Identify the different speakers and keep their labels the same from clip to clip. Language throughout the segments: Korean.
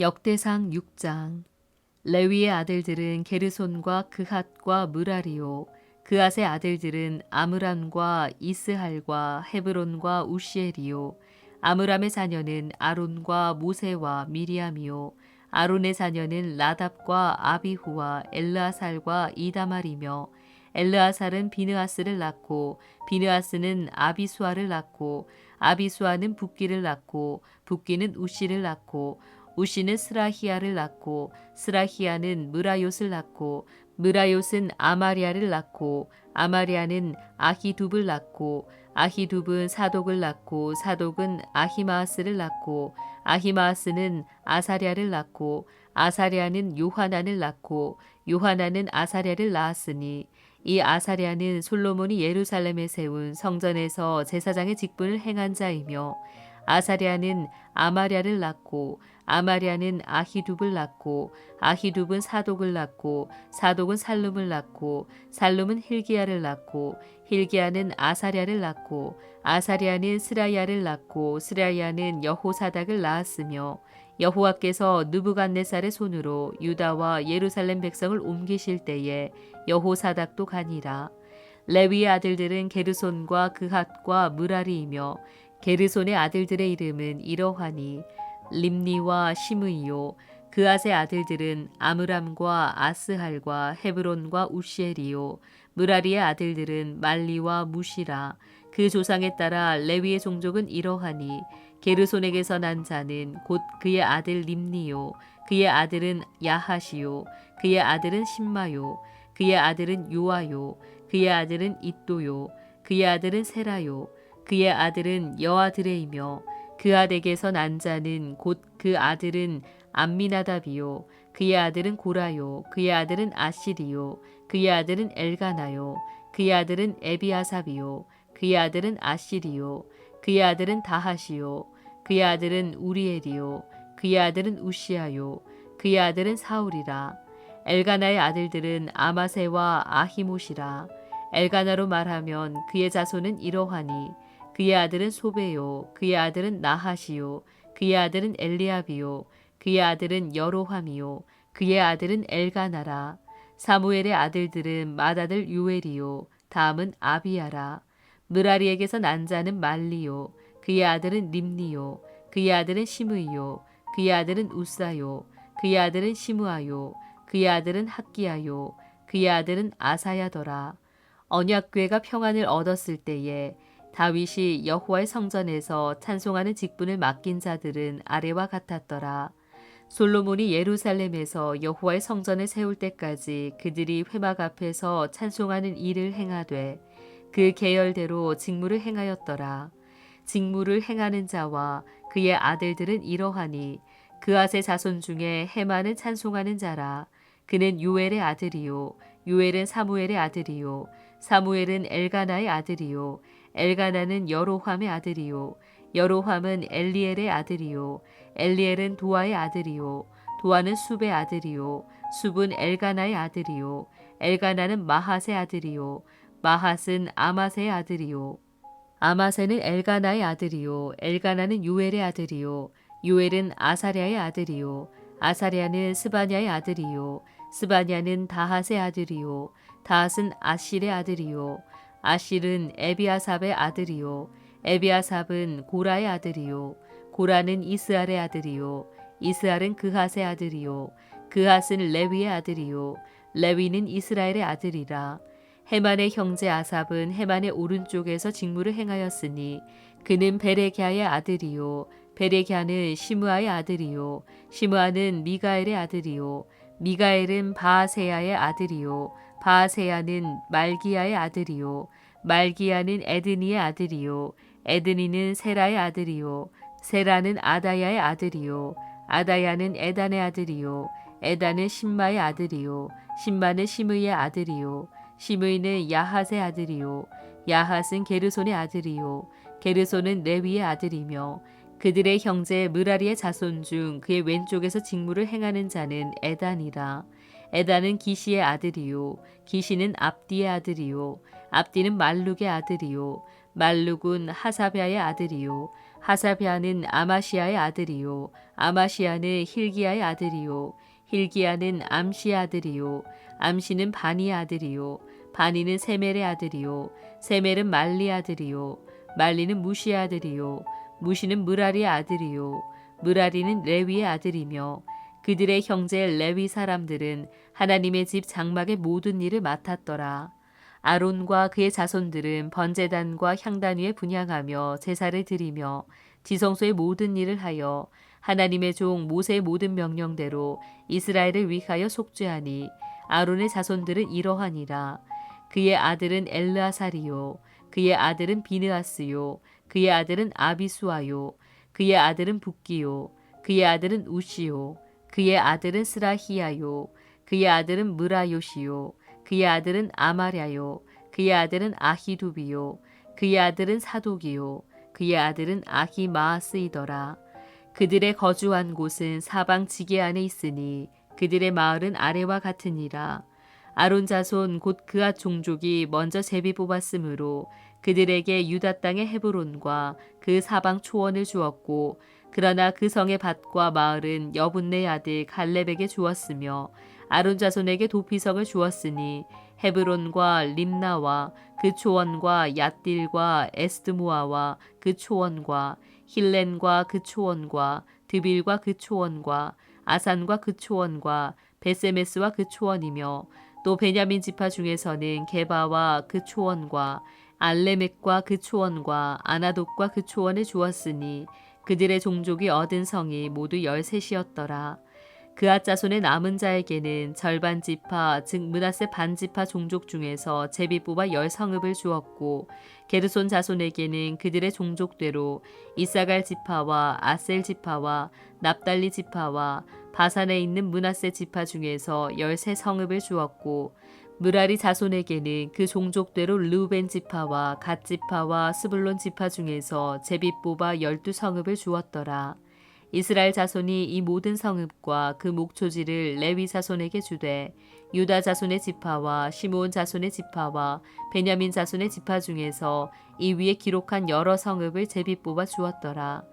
Speaker 1: 역대상 6장. 레위의 아들들은 게르손과 그핫과 무라리오 그핫의 아들들은 아므람과 이스할과 헤브론과 우시엘이요. 아므람의 자녀는 아론과 모세와 미리암이요. 아론의 자녀는 라답과 아비후와 엘르아살과 이다말이며 엘르아살은 비느아스를 낳고 비느아스는 아비수아를 낳고 아비수아는 붓기를 낳고 붓기는 우시를 낳고 우시는 스라히아를 낳고 스라히아는 무라요스를 낳고 무라요스는 아마리아를 낳고 아마리아는 아히둡을 낳고 아히둡은 사독을 낳고 사독은 아히마아스를 낳고 아히마아스는 아사랴를 낳고 아사랴는 요하난을 낳고 요하난은 아사랴를 낳았으니 이 아사랴는 솔로몬이 예루살렘에 세운 성전에서 제사장의 직분을 행한 자이며 아사랴는 아마랴를 낳고 아마랴는 아히둡을 낳고 아히둡은 사독을 낳고 사독은 살룸을 낳고 살룸은 힐기야를 낳고 힐기야는 아사랴를 낳고 아사랴는 스라야를 낳고 스라야는 여호사닥을 낳았으며 여호와께서 느부갓네살의 손으로 유다와 예루살렘 백성을 옮기실 때에 여호사닥도 가니라. 레위의 아들들은 게르손과 그핫과 무라리이며 게르손의 아들들의 이름은 이러하니 림니와 시므이요. 그앗의 아들들은 아므람과 아스할과 헤브론과 우시엘이요. 무라리의 아들들은 말리와 무시라. 그 조상에 따라 레위의 종족은 이러하니 게르손에게서 난 자는 곧 그의 아들 림니요. 그의 아들은 야하시요. 그의 아들은 신마요. 그의 아들은 요아요. 그의 아들은 이또요. 그의 아들은 세라요. 그의 아들은 여아드레이며 그 아들에게서 난 자는 곧 그 아들은 암미나답이요. 그의 아들은 고라요. 그의 아들은 아시리요. 그의 아들은 엘가나요. 그의 아들은 에비아삽이요. 그의 아들은 아시리요. 그의 아들은 다하시요. 그의 아들은 우리엘이요. 그의 아들은 우시아요. 그의 아들은 사울이라. 엘가나의 아들들은 아마세와 아히못이라. 엘가나로 말하면 그의 자손은 이러하니 그의 아들은 소베요 그의 아들은 나하시요 그의 아들은 엘리압이요 그의 아들은 여로함이요 그의 아들은 엘가나라 사무엘의 아들들은 맏아들 유엘이요 다음은 아비야라 느라리에게서 난 자는 말리요 그의 아들은 림니요 그의 아들은 시므이요 그의 아들은 우사요 그의 아들은 시므아요 그의 아들은 학기야요 그의 아들은 아사야더라 언약궤가 평안을 얻었을 때에 다윗이 여호와의 성전에서 찬송하는 직분을 맡긴 자들은 아래와 같았더라. 솔로몬이 예루살렘에서 여호와의 성전을 세울 때까지 그들이 회막 앞에서 찬송하는 일을 행하되 그 계열대로 직무를 행하였더라. 직무를 행하는 자와 그의 아들들은 이러하니 그아의 자손 중에 해마는 찬송하는 자라. 그는 유엘의 아들이요 유엘은 사무엘의 아들이요 사무엘은 엘가나의 아들이요 엘가나는 여로함의 아들이요. 여로함은 엘리엘의 아들이요. 엘리엘은 도아의 아들이요. 도아는 숲의 아들이요. 숲은 엘가나의 아들이요. 엘가나는 마핫의 아들이요. 마핫은 아마세의 아들이요. 아마세는 엘가나의 아들이요. 엘가나는 유엘의 아들이요. 유엘은 아사랴의 아들이요. 아사랴는 스바냐의 아들이요. 스바냐는 다핫의 아들이요. 다핫은 아실의 아들이요 아실은 에비아삽의 아들이요. 에비아삽은 고라의 아들이요. 고라는 이스알의 아들이요. 이스알은 그핫의 아들이요. 그핫은 레위의 아들이요. 레위는 이스라엘의 아들이라. 헤만의 형제 아삽은 헤만의 오른쪽에서 직무를 행하였으니 그는 베레갸의 아들이요. 베레갸는 시므아의 아들이요. 시므아는 미가엘의 아들이요. 미가엘은 바아세야의 아들이요 바아세야는 말기야의 아들이요. 말기야는 에드니의 아들이요. 에드니는 세라의 아들이요. 세라는 아다야의 아들이요. 아다야는 에단의 아들이요. 에단은 신마의 아들이요. 신마는 시므의 아들이요. 시므이는 야핫의 아들이요. 야핫은 게르손의 아들이요. 게르손은 레위의 아들이며 그들의 형제 무라리의 자손 중 그의 왼쪽에서 직무를 행하는 자는 에단이라 에단은 기시의 아들이요. 기시는 압디의 아들이요. 압디는 말룩의 아들이요. 말룩은 하사베아의 아들이요. 하사비아는 아마시아의 아들이요. 아마시아는 힐기야의 아들이요. 힐기야는 암시의 아들이요. 암시는 바니의 아들이요. 바니는 세멜의 아들이요. 세멜은 말리의 아들이요. 말리는 무시의 아들이요. 무시는 무라리의 아들이요. 무라리는 레위의 아들이며 그들의 형제 레위 사람들은 하나님의 집 장막의 모든 일을 맡았더라. 아론과 그의 자손들은 번제단과 향단 위에 분향하며 제사를 드리며 지성소의 모든 일을 하여 하나님의 종 모세의 모든 명령대로 이스라엘을 위하여 속죄하니 아론의 자손들은 이러하니라. 그의 아들은 엘르아살이요 그의 아들은 비느아스요 그의 아들은 아비수아요 그의 아들은 붓기요 그의 아들은 우시요 그의 아들은 스라히야요 그의 아들은 무라요시요 그의 아들은 아마랴요 그의 아들은 아히두비요 그의 아들은 사독이요 그의 아들은 아히마스이더라. 그들의 거주한 곳은 사방 지게 안에 있으니 그들의 마을은 아래와 같으니라. 아론 자손 곧 그앗 종족이 먼저 제비 뽑았으므로 그들에게 유다 땅의 헤브론과 그 사방 초원을 주었고 그러나 그 성의 밭과 마을은 여분네 아들 갈렙에게 주었으며 아론 자손에게 도피성을 주었으니 헤브론과 림나와 그 초원과 얏딜과 에스드모아와 그 초원과 힐렌과 그 초원과 드빌과 그 초원과 아산과 그 초원과 베세메스와 그 초원이며 또 베냐민 지파 중에서는 게바와 그 초원과 알레멕과 그 초원과 아나독과 그 초원을 주었으니 그들의 종족이 얻은 성이 모두 열셋이었더라. 그앗 자손의 남은 자에게는 절반 지파 즉 문하세 반 지파 종족 중에서 제비 뽑아 열 성읍을 주었고 게르손 자손에게는 그들의 종족대로 이사갈 지파와 아셀 지파와 납달리 지파와 바산에 있는 문하세 지파 중에서 열세 성읍을 주었고 무라리 자손에게는 그 종족대로 르우벤 지파와 갓 지파와 스불론 지파 중에서 제비 뽑아 열두 성읍을 주었더라. 이스라엘 자손이 이 모든 성읍과 그 목초지를 레위 자손에게 주되 유다 자손의 지파와 시므온 자손의 지파와 베냐민 자손의 지파 중에서 이 위에 기록한 여러 성읍을 제비 뽑아 주었더라.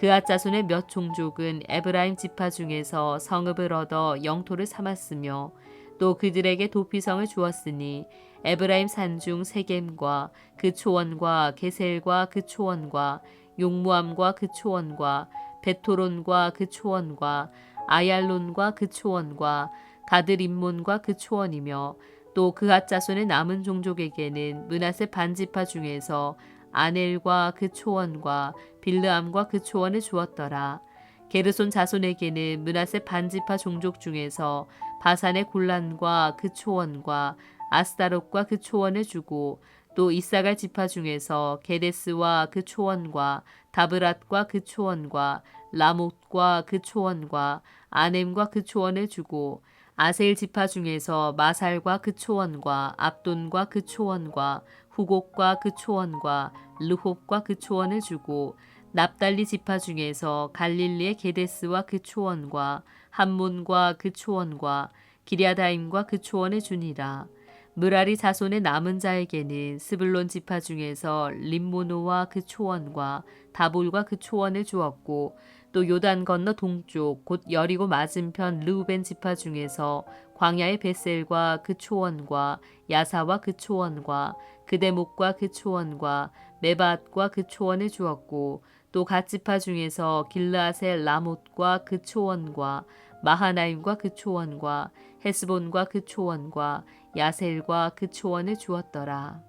Speaker 1: 그앗 자손의 몇 종족은 에브라임 지파 중에서 성읍을 얻어 영토를 삼았으며 또 그들에게 도피성을 주었으니 에브라임 산중 세겜과 그 초원과 게셀과 그 초원과 용무암과 그 초원과 베토론과 그 초원과 아얄론과 그 초원과 가드림몬과 그 초원이며 또 그앗 자손의 남은 종족에게는 문하세 반지파 중에서 아넬과 그 초원과 빌르암과 그 초원을 주었더라. 게르손 자손에게는 문하세 반지파 종족 중에서 바산의 굴란과 그 초원과 아스타롯과 그 초원을 주고 또 이사갈 지파 중에서 게데스와 그 초원과 다브랏과 그 초원과 라못과 그 초원과 아넴과 그 초원을 주고 아셀 지파 중에서 마살과 그 초원과 압돈과 그 초원과 후곡과 그 초원과 르홉과 그 초원을 주고 납달리 지파 중에서 갈릴리의 게데스와 그 초원과 함몬과 그 초원과 기리아다임과 그 초원을 주니라. 무라리 자손의 남은 자에게는 스불론 지파 중에서 림모노와 그 초원과 다볼과 그 초원을 주었고 또 요단 건너 동쪽 곧 여리고 맞은편 르우벤 지파 중에서 광야의 베셀과 그 초원과 야사와 그 초원과 그대목과 그 초원과 메밧과 그 초원을 주었고 또 갓지파 중에서 길라셀 라못과 그 초원과 마하나임과 그 초원과 헤스본과 그 초원과 야셀과 그 초원을 주었더라.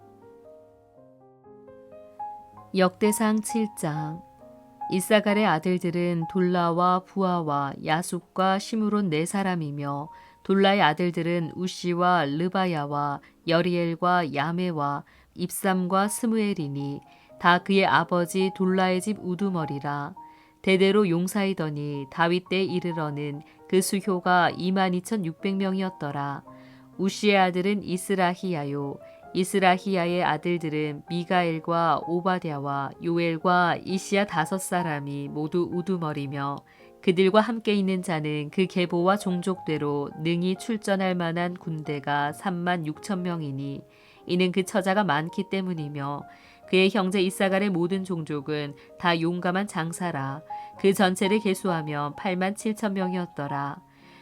Speaker 1: 역대상 7장 이사갈의 아들들은 돌라와 부아와 야숙과 시므론 네 사람이며 돌라의 아들들은 우시와 르바야와 여리엘과 야메와 입삼과 스무엘이니 다 그의 아버지 돌라의 집 우두머리라. 대대로 용사이더니 다윗 때 이르러는 그 수효가 22,600명이었더라. 우시의 아들은 이스라히야요. 이스라히야의 아들들은 미가엘과 오바댜와 요엘과 이시야 다섯 사람이 모두 우두머리며 그들과 함께 있는 자는 그 계보와 종족대로 능히 출전할 만한 군대가 3만 6천 명이니 이는 그 처자가 많기 때문이며 그의 형제 이사갈의 모든 종족은 다 용감한 장사라. 그 전체를 계수하면 8만 7천 명이었더라.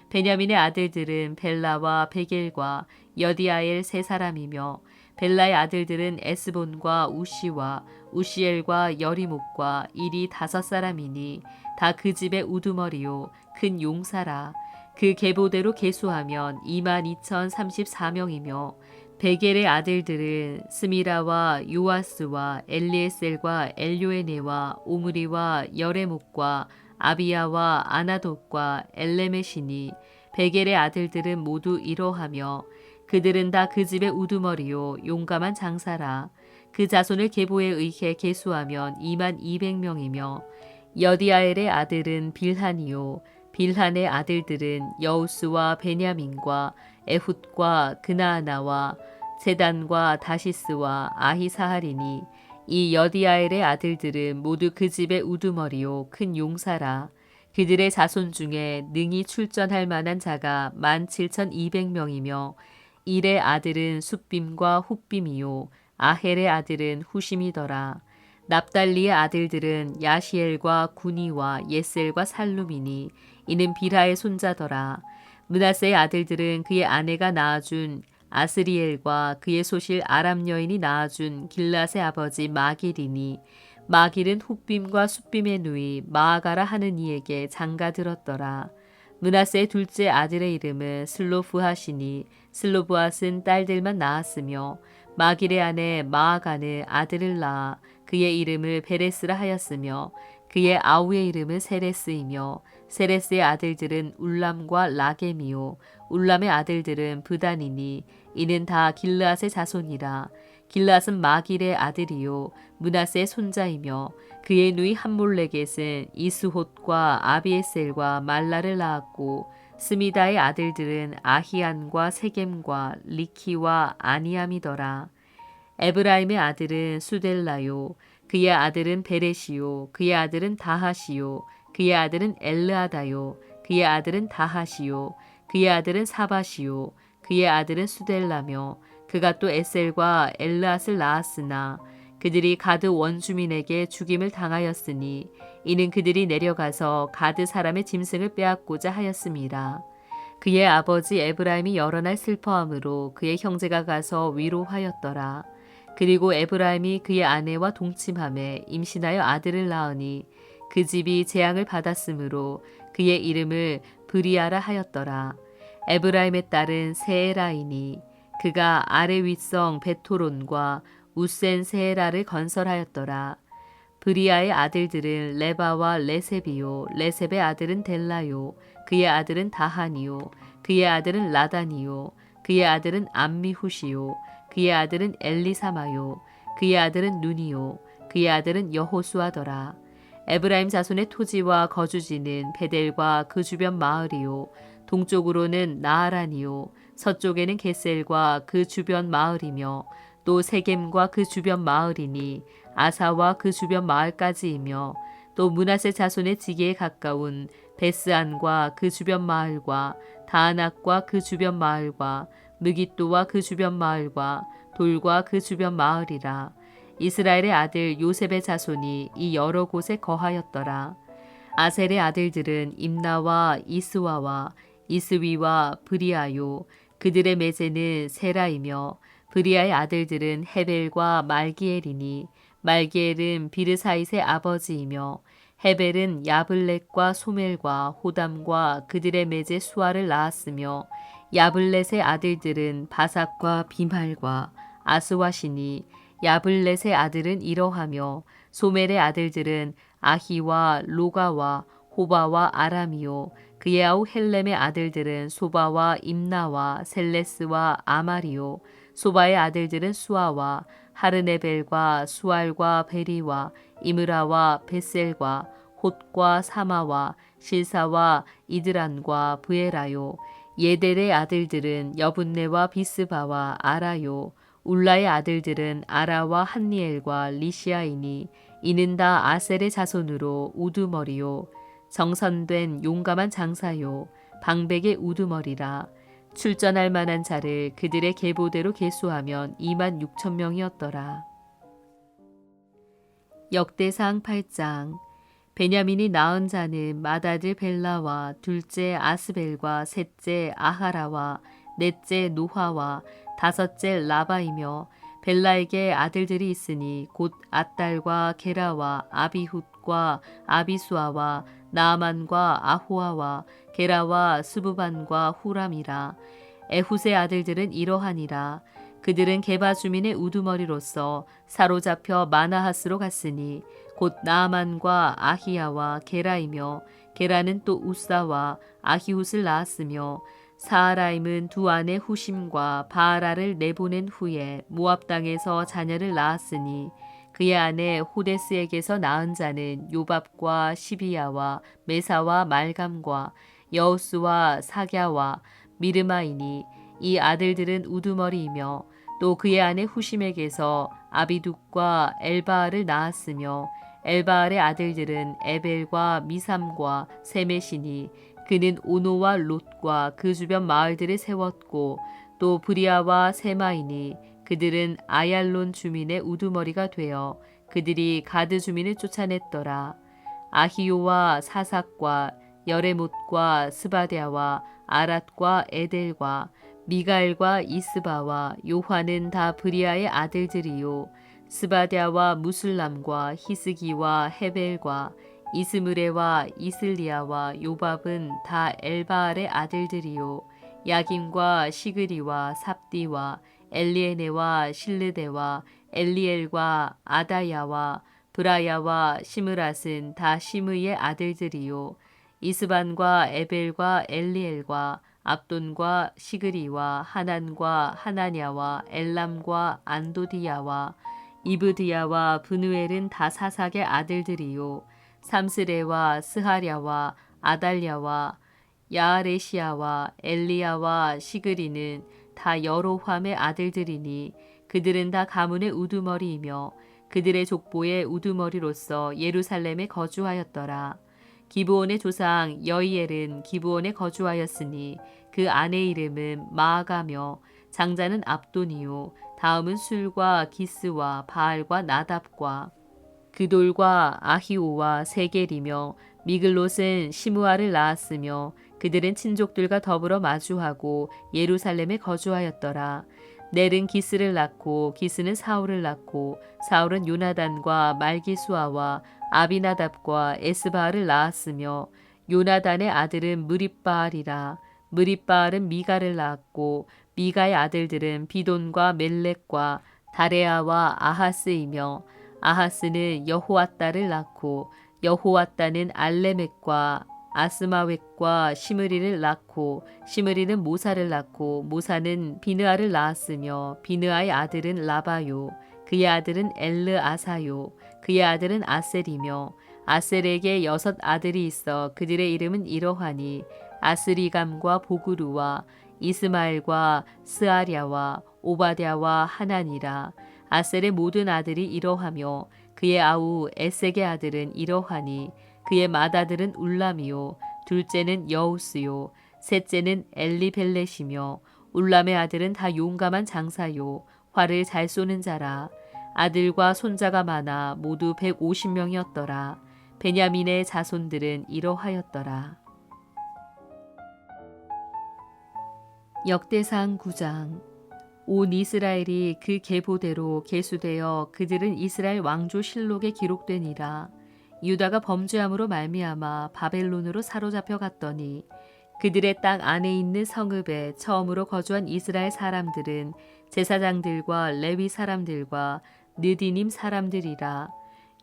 Speaker 1: 베냐민의 아들들은 벨라와 베겔과 여디아엘 세 사람이며 벨라의 아들들은 에스본과 우시와 우시엘과 여리목과 일이 다섯 사람이니 다 그 집의 우두머리요 큰 용사라 그 계보대로 계수하면 2만 2천 34명이며 베겔의 아들들은 스미라와 요아스와 엘리에셀과 엘요에네와 오므리와 여레목과 아비야와 아나돗과 엘레메시니 베겔의 아들들은 모두 이러하며 그들은 다 그 집의 우두머리요 용감한 장사라. 그 자손을 계보에 의해 계수하면 2만 200명이며 여디아엘의 아들은 빌한이요. 빌한의 아들들은 여우스와 베냐민과 에훗과 그나아나와 세단과 다시스와 아히사하리니 이 여디아엘의 아들들은 모두 그 집의 우두머리요 큰 용사라. 그들의 자손 중에 능히 출전할 만한 자가 만 칠천 이백 명이며 일의 아들은 숫빔과 훗빔이요 아헬의 아들은 후심이더라. 납달리의 아들들은 야시엘과 구니와 예셀과 살룸이니 이는 비라의 손자더라 문하세의 아들들은 그의 아내가 낳아준 아스리엘과 그의 소실 아람 여인이 낳아준 길랏의 아버지 마길이니 마길은 훗빔과 숫빔의 누이 마아가라 하는 이에게 장가 들었더라. 문하세의 둘째 아들의 이름은 슬로브하시니 슬로브핫은 딸들만 낳았으며 마길의 아내 마아가는 아들을 낳아 그의 이름을 베레스라 하였으며 그의 아우의 이름은 세레스이며 세레스의 아들들은 울람과 라겜이요. 울람의 아들들은 부단이니 이는 다 길르앗의 자손이라. 길르앗은 마길의 아들이요. 문하세의 손자이며 그의 누이 함몰레겟은 이스톳과 아비에셀과 말라를 낳았고 스미다의 아들들은 아히안과 세겜과 리키와 아니암이더라. 에브라임의 아들은 수델라요. 그의 아들은 베레시요. 그의 아들은 다하시요 그의 아들은 엘르아다요 그의 아들은 다하시요 그의 아들은 사바시요 그의 아들은 수델라며 그가 또 에셀과 엘르앗을 낳았으나 그들이 가드 원주민에게 죽임을 당하였으니 이는 그들이 내려가서 가드 사람의 짐승을 빼앗고자 하였습니다. 그의 아버지 에브라임이 여러 날 슬퍼함으로 그의 형제가 가서 위로하였더라. 그리고 에브라임이 그의 아내와 동침함에 임신하여 아들을 낳으니 그 집이 재앙을 받았으므로 그의 이름을 브리아라 하였더라. 에브라임의 딸은 세에라이니 그가 아래 윗성 베토론과 우센 세에라를 건설하였더라. 브리아의 아들들은 레바와 레세비요. 레셉의 아들은 델라요. 그의 아들은 다하니요. 그의 아들은 라다니요. 그의 아들은 암미후시요. 그의 아들은 엘리사마요. 그의 아들은 누니요. 그의 아들은 여호수아더라 에브라임 자손의 토지와 거주지는 베델과 그 주변 마을이요. 동쪽으로는 나아란이요. 서쪽에는 게셀과 그 주변 마을이며 또 세겜과 그 주변 마을이니 아사와 그 주변 마을까지이며 또 문하세 자손의 지게에 가까운 베스안과 그 주변 마을과 다안악과 그 주변 마을과 무기또와 그 주변 마을과 돌과 그 주변 마을이라 이스라엘의 아들 요셉의 자손이 이 여러 곳에 거하였더라. 아셀의 아들들은 임나와 이스와와 이스위와 브리아요. 그들의 매제는 세라이며 브리아의 아들들은 헤벨과 말기엘이니 말기엘은 비르사이의 아버지이며 헤벨은 야블렛과 소멜과 호담과 그들의 매제 수아를 낳았으며 야블렛의 아들들은 바삭과 비말과 아스와시니 야블렛의 아들은 이러하며 소멜의 아들들은 아히와 로가와 호바와 아람이요. 그의 아우 헬렘의 아들들은 소바와 임나와 셀레스와 아마리오 소바의 아들들은 수아와 하르네벨과 수알과 베리와 이므라와 베셀과 홑과 사마와 실사와 이드란과 부에라요. 예델의 아들들은 여분네와 비스바와 아라요 울라의 아들들은 아라와 한니엘과 리시아이니 이는 다 아셀의 자손으로 우두머리요 정선된 용감한 장사요 방백의 우두머리라 출전할 만한 자를 그들의 계보대로 계수하면 2만 6천 명이었더라. 역대상 8장 베냐민이 낳은 자는 맏아들 벨라와 둘째 아스벨과 셋째 아하라와 넷째 노화와 다섯째 라바이며 벨라에게 아들들이 있으니 곧 아딸과 게라와 아비훗과 아비수아와 나아만과 아호아와 게라와 스부반과 후람이라. 에훗의 아들들은 이러하니라. 그들은 게바 주민의 우두머리로서 사로잡혀 마나하스로 갔으니 곧 나아만과 아히야와 게라이며 게라는 또 우사와 아히훗을 낳았으며 사하라임은 두 아내 후심과 바하라를 내보낸 후에 모압 땅에서 자녀를 낳았으니 그의 아내 호데스에게서 낳은 자는 요밥과 시비야와 메사와 말감과 여우스와 사갸와 미르마이니 이 아들들은 우두머리이며 또 그의 아내 후심에게서 아비둑과 엘바알을 낳았으며 엘바알의 아들들은 에벨과 미삼과 세메시니 그는 오노와 롯과 그 주변 마을들을 세웠고 또 브리아와 세마이니 그들은 아얄론 주민의 우두머리가 되어 그들이 가드 주민을 쫓아냈더라. 아히요와 사삭과 여레못과 스바데아와 아랏과 에델과 미가엘과 이스바와 요화는 다 브리아의 아들들이요 스바데아와 무슬람과 히스기와 헤벨과 이스므레와 이슬리아와 요밥은 다 엘바알의 아들들이요. 야김과 시그리와 삽디와 엘리에네와 실르데와 엘리엘과 아다야와 브라야와 시므랏은 다 시므의 아들들이요. 이스반과 에벨과 엘리엘과 압돈과 시그리와 하난과 하나냐와 엘람과 안도디야와 이브드야와 브누엘은 다 사삭의 아들들이요 삼스레와 스하랴와 아달랴와 야아레시아와 엘리야와 시그리는 다 여로함의 아들들이니 그들은 다 가문의 우두머리이며 그들의 족보의 우두머리로서 예루살렘에 거주하였더라. 기브온의 조상 여이엘은 기브온에 거주하였으니 그 아내 이름은 마아가며 장자는 압돈이요 다음은 술과 기스와 바알과 나답과 그돌과 아히오와 세겔이며 미글롯은 시무아를 낳았으며 그들은 친족들과 더불어 마주하고 예루살렘에 거주하였더라. 넬은 기스를 낳고 기스는 사울을 낳고 사울은 요나단과 말기수아와 아비나답과 에스바알을 낳았으며 요나단의 아들은 무립바알이라 무립바알은 미가를 낳았고 미가의 아들들은 비돈과 멜렉과 다레아와 아하스이며 아하스는 여호와따를 낳고 여호와따는 알레멕과 아스마웻과 시므리를 낳고 시므리는 모사를 낳고 모사는 비느아를 낳았으며 비느아의 아들은 라바요 그의 아들은 엘르 아사요 그의 아들은 아셀이며 아셀에게 여섯 아들이 있어 그들의 이름은 이러하니 아스리감과 보그루와 이스마엘과 스아랴와 오바댜와 하나니라 아셀의 모든 아들이 이러하며 그의 아우 에색의 아들은 이러하니 그의 맏아들은 울람이요. 둘째는 여우스요. 셋째는 엘리벨렛이며 울람의 아들은 다 용감한 장사요. 활을 잘 쏘는 자라. 아들과 손자가 많아 모두 150명이었더라. 베냐민의 자손들은 이러하였더라. 역대상 9장 온 이스라엘이 그 계보대로 계수되어 그들은 이스라엘 왕조 실록에 기록되니라. 유다가 범죄함으로 말미암아 바벨론으로 사로잡혀 갔더니 그들의 땅 안에 있는 성읍에 처음으로 거주한 이스라엘 사람들은 제사장들과 레위 사람들과 느디님 사람들이라.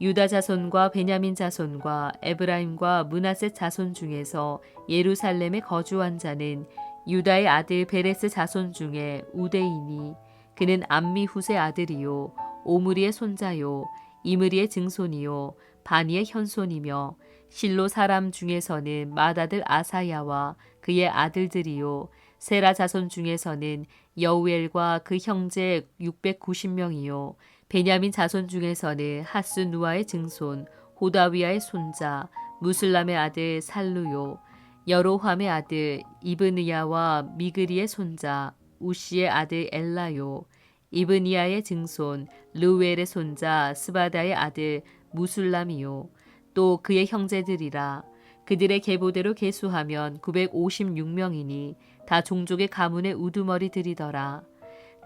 Speaker 1: 유다 자손과 베냐민 자손과 에브라임과 문하세 자손 중에서 예루살렘에 거주한 자는 유다의 아들 베레스 자손 중에 우데이니 그는 암미훗의 아들이요 오므리의 손자요 이므리의 증손이요 바니의 현손이며 실로 사람 중에서는 맏아들 아사야와 그의 아들들이요 세라 자손 중에서는 여우엘과 그 형제 690명이요 베냐민 자손 중에서는 하스누아의 증손 호다위아의 손자 무슬람의 아들 살루요 여로함의 아들 이브느야와 미그리의 손자 우시의 아들 엘라요 이브니아의 증손 르웰의 손자 스바다의 아들 무술람이요. 또 그의 형제들이라. 그들의 계보대로 계수하면 956명이니 다 종족의 가문의 우두머리들이더라.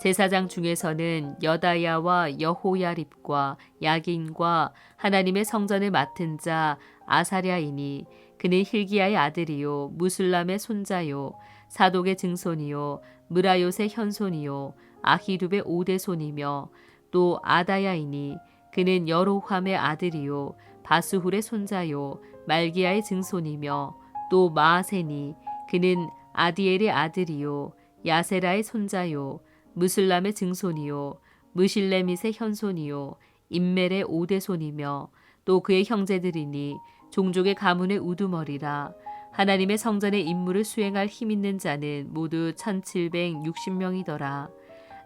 Speaker 1: 제사장 중에서는 여다야와 여호야립과 야긴과 하나님의 성전을 맡은 자 아사랴이니 그는 힐기야의 아들이요 무술람의 손자요 사독의 증손이요 무라요의 현손이요 아히룹의 오대손이며 또 아다야이니 그는 여로함의 아들이요 바수훌의 손자요 말기야의 증손이며 또 마아세니 그는 아디엘의 아들이요 야세라의 손자요 무슬람의 증손이요 무실레밋의 현손이요 임멜의 오대손이며 또 그의 형제들이니 종족의 가문의 우두머리라 하나님의 성전의 임무를 수행할 힘 있는 자는 모두 1760명이더라.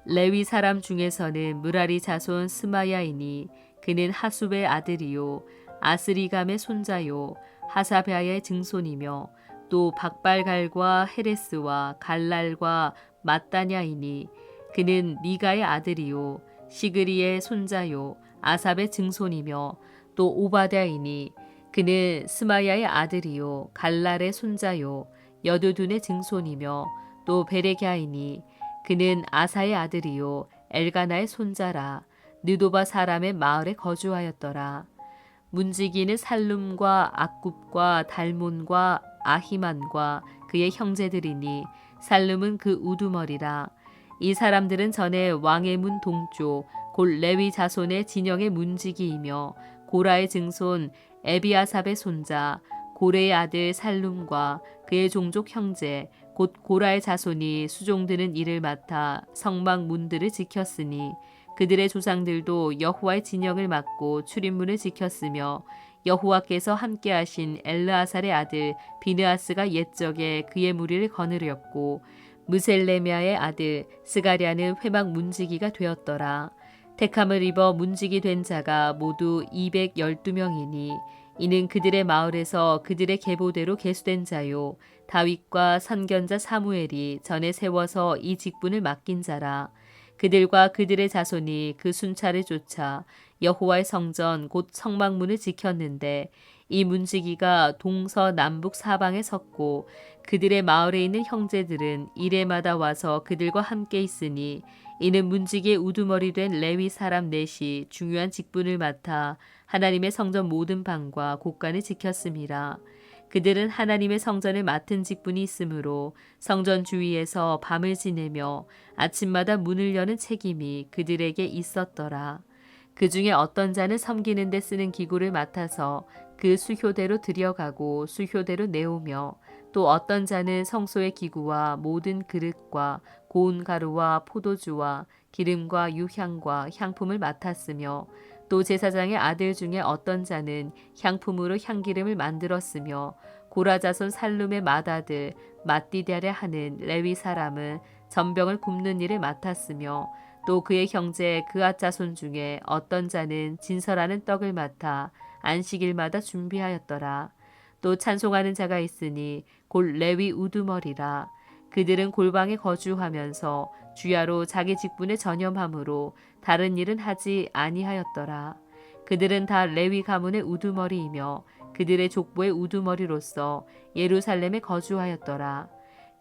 Speaker 1: 레위 사람 중에서는 무라리 자손 스마야이니 그는 하숲의 아들이요 아스리감의 손자요 하사베아의 증손이며 또 박발갈과 헤레스와 갈랄과 마따냐이니 그는 미가의 아들이요 시그리의 손자요 아삽의 증손이며 또 오바댜이니 그는 스마야의 아들이요 갈랄의 손자요 여두둔의 증손이며 또 베레갸이니 그는 아사의 아들이요 엘가나의 손자라 느도바 사람의 마을에 거주하였더라. 문지기는 살룸과 악굽과 달몬과 아히만과 그의 형제들이니 살룸은 그 우두머리라. 이 사람들은 전에 왕의 문 동쪽 곧 레위 자손의 진영의 문지기이며 고라의 증손 에비아삽의 손자 고레의 아들 살룸과 그의 종족 형제 곧 고라의 자손이 수종드는 일을 맡아 성막 문들을 지켰으니 그들의 조상들도 여호와의 진영을 맡고 출입문을 지켰으며 여호와께서 함께하신 엘르아살의 아들 비느아스가 옛적에 그의 무리를 거느렸고 무셀레미아의 아들 스가리아는 회막 문지기가 되었더라. 택함을 입어 문지기 된 자가 모두 212명이니 이는 그들의 마을에서 그들의 계보대로 계수된 자요. 다윗과 선견자 사무엘이 전에 세워서 이 직분을 맡긴 자라. 그들과 그들의 자손이 그 순찰을 쫓아 여호와의 성전 곧 성막문을 지켰는데 이 문지기가 동서 남북 사방에 섰고 그들의 마을에 있는 형제들은 이래마다 와서 그들과 함께 있으니 이는 문지기의 우두머리 된 레위 사람 넷이 중요한 직분을 맡아 하나님의 성전 모든 방과 곳간을 지켰음이라. 그들은 하나님의 성전을 맡은 직분이 있으므로 성전 주위에서 밤을 지내며 아침마다 문을 여는 책임이 그들에게 있었더라. 그 중에 어떤 자는 섬기는 데 쓰는 기구를 맡아서 그 수효대로 들여가고 수효대로 내오며 또 어떤 자는 성소의 기구와 모든 그릇과 고운 가루와 포도주와 기름과 유향과 향품을 맡았으며 또 제사장의 아들 중에 어떤 자는 향품으로 향기름을 만들었으며 고라자손 살룸의 맏아들 마띠다레 하는 레위 사람은 전병을 굽는 일을 맡았으며 또 그의 형제 그앗 자손 중에 어떤 자는 진설하는 떡을 맡아 안식일마다 준비하였더라. 또 찬송하는 자가 있으니 골 레위 우두머리라. 그들은 골방에 거주하면서 주야로 자기 직분에 전념함으로 다른 일은 하지 아니하였더라. 그들은 다 레위 가문의 우두머리이며 그들의 족보의 우두머리로서 예루살렘에 거주하였더라.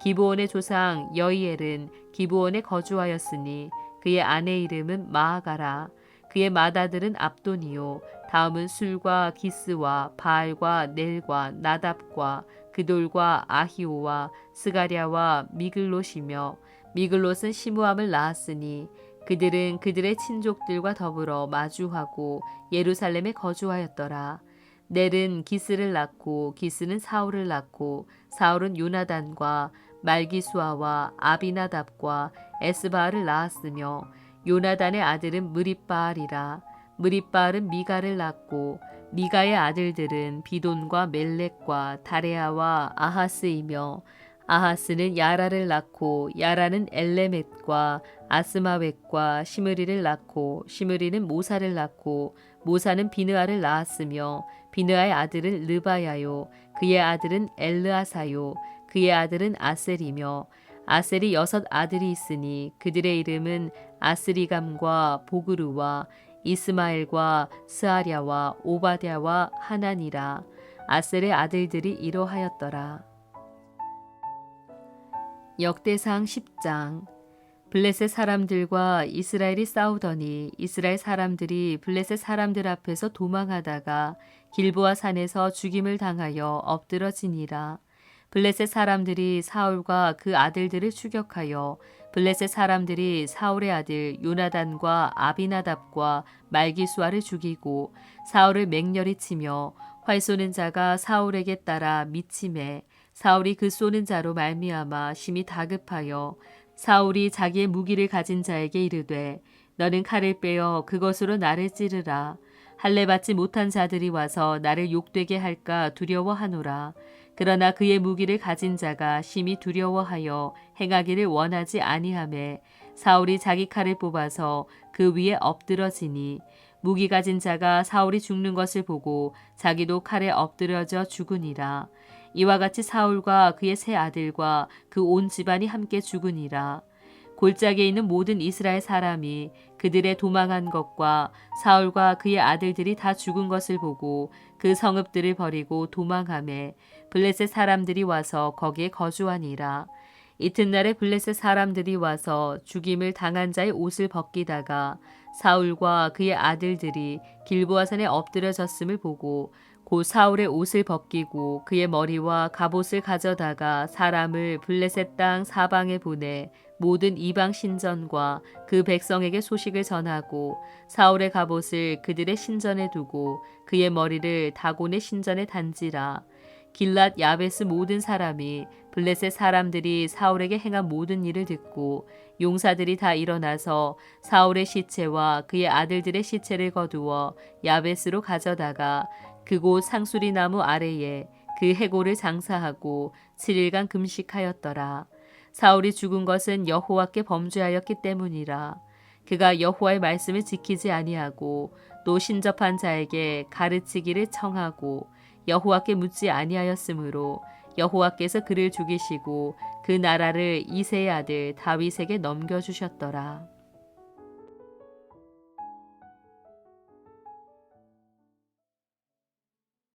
Speaker 1: 기브온의 조상 여이엘은 기브온에 거주하였으니 그의 아내 이름은 마아가라. 그의 맏아들은 압돈이요 다음은 술과 기스와 바알과 넬과 나답과 그돌과 아히오와 스가랴와 미글롯이며 미글롯은 시무함을 낳았으니 그들은 그들의 친족들과 더불어 마주하고 예루살렘에 거주하였더라. 넬은 기스를 낳고 기스는 사울을 낳고 사울은 요나단과 말기수아와 아비나답과 에스바알을 낳았으며 요나단의 아들은 무리바알이라. 무리바알은 미가를 낳고 미가의 아들들은 비돈과 멜렉과 다레아와 아하스이며 아하스는 야라를 낳고 야라는 엘레멧과 아스마웻과 시므리를 낳고 시므리는 모사를 낳고 모사는 비느아를 낳았으며 비느아의 아들은 르바야요. 그의 아들은 엘르아사요. 그의 아들은 아셀이며 아셀이 여섯 아들이 있으니 그들의 이름은 아스리감과 보그루와 이스마엘과 스아랴와 오바댜와 하나니라 아셀의 아들들이 이러하였더라. 역대상 10장 블레셋 사람들과 이스라엘이 싸우더니 이스라엘 사람들이 블레셋 사람들 앞에서 도망하다가 길보아 산에서 죽임을 당하여 엎드러지니라. 블레셋 사람들이 사울과 그 아들들을 추격하여 블레셋 사람들이 사울의 아들 요나단과 아비나답과 말기수아를 죽이고 사울을 맹렬히 치며 활 쏘는 자가 사울에게 따라 미침해 사울이 그 쏘는 자로 말미암아 심히 다급하여 사울이 자기의 무기를 가진 자에게 이르되 너는 칼을 빼어 그것으로 나를 찌르라 할례 받지 못한 자들이 와서 나를 욕되게 할까 두려워하노라 그러나 그의 무기를 가진 자가 심히 두려워하여 행하기를 원하지 아니하매 사울이 자기 칼을 뽑아서 그 위에 엎드러지니 무기 가진 자가 사울이 죽는 것을 보고 자기도 칼에 엎드려져 죽으니라 이와 같이 사울과 그의 세 아들과 그 온 집안이 함께 죽으니라. 골짜기에 있는 모든 이스라엘 사람이 그들의 도망한 것과 사울과 그의 아들들이 다 죽은 것을 보고 그 성읍들을 버리고 도망함에 블레셋 사람들이 와서 거기에 거주하니라. 이튿날에 블레셋 사람들이 와서 죽임을 당한 자의 옷을 벗기다가 사울과 그의 아들들이 길보아산에 엎드려졌음을 보고 곧 사울의 옷을 벗기고 그의 머리와 갑옷을 가져다가 사람을 블레셋 땅 사방에 보내 모든 이방 신전과 그 백성에게 소식을 전하고 사울의 갑옷을 그들의 신전에 두고 그의 머리를 다곤의 신전에 단지라 길랏 야베스 모든 사람이 블레셋 사람들이 사울에게 행한 모든 일을 듣고 용사들이 다 일어나서 사울의 시체와 그의 아들들의 시체를 거두어 야베스로 가져다가 그곳 상수리 나무 아래에 그 해골을 장사하고 7일간 금식하였더라. 사울이 죽은 것은 여호와께 범죄하였기 때문이라. 그가 여호와의 말씀을 지키지 아니하고 또 신접한 자에게 가르치기를 청하고 여호와께 묻지 아니하였으므로 여호와께서 그를 죽이시고 그 나라를 이세의 아들 다윗에게 넘겨 주셨더라.